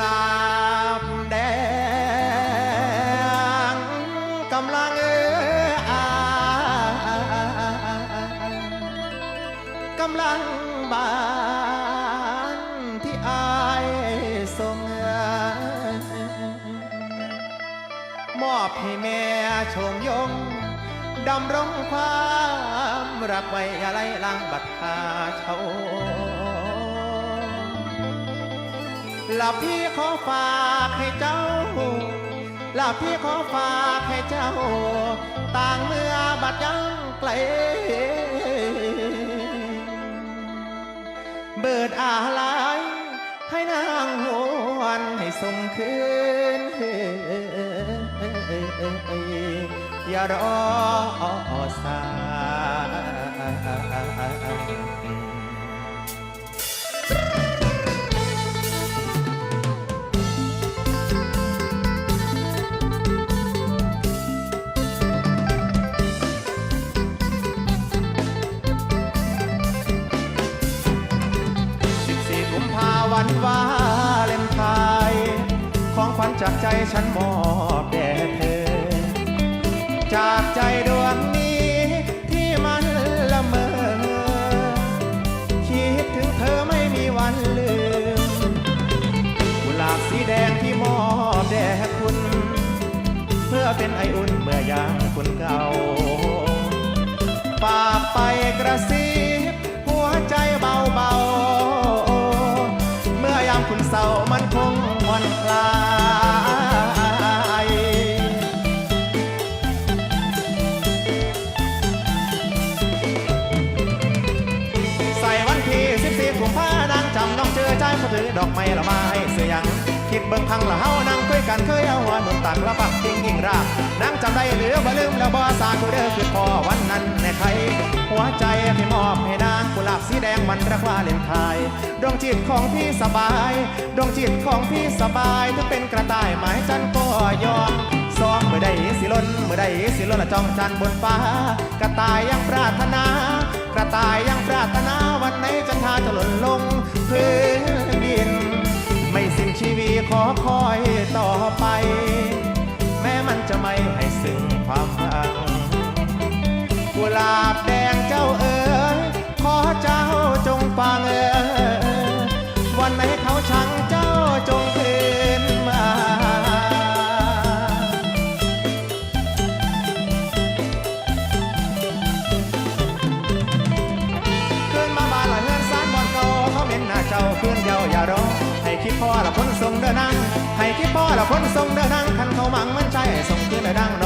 ลาบแดงกำลังเอออากำลังบานที่อายทรงมอบให้แม่ชมยงดำรงความรักไว้อะไรลังบัดตาเชา ลาพี่ขอฝากให้เจ้าลาพี่ขอฝากให้เจ้า ต่างเมื่อบัดยังไกล เบิดอาลายให้นางหวนให้ส่งคืนอย่ารอสาย วันวาเลนไทน์ของขวัญจากใจฉันมอบแด่เธอ จากใจดวงนี้ที่มันละเมอ คิดถึงเธอไม่มีวันลืมกุหลาบสีแดงที่มอบแด่คุณ เพื่อเป็นไออุ่นเมื่อยามคุณเก่าฝากไปกระซิ ถือดอกไม้ละไม้เสียงคิดเบิ่งพังละเฮานั่งคุยกันเคยเอาหัวหนุนตักละปักทิ้งยิ่งรากนางจำได้เหลือบ่ลืมแล้วบ่สากูเด้อคือพอวันนั้นในใครหัวใจที่มอบให้นางกุหลาบสีแดงมันรักว่าเล่นไทยดวงจิตของพี่สบายดวงจิตของพี่สบายถ้าเป็นกระต่ายหมายจันก็ยอมซ้อมเมื่อใดสิล้นเมื่อใดสิล้นละจ้องจันบนฟ้ากระต่ายยังปรารถนากระต่ายยังปรารถนา คอยต่อไป แม้มันจะไม่ให้ซึ้งความรักกุหลาบแดงเจ้าเอ๋ยขอเจ้าจงฟังเอ๋ ดพ่อละพ้นทรงเดินนั่งให้คิดพ่อเราคนทรงเดินทางคันเขามังมันใจส่งขึ้นเลยดังน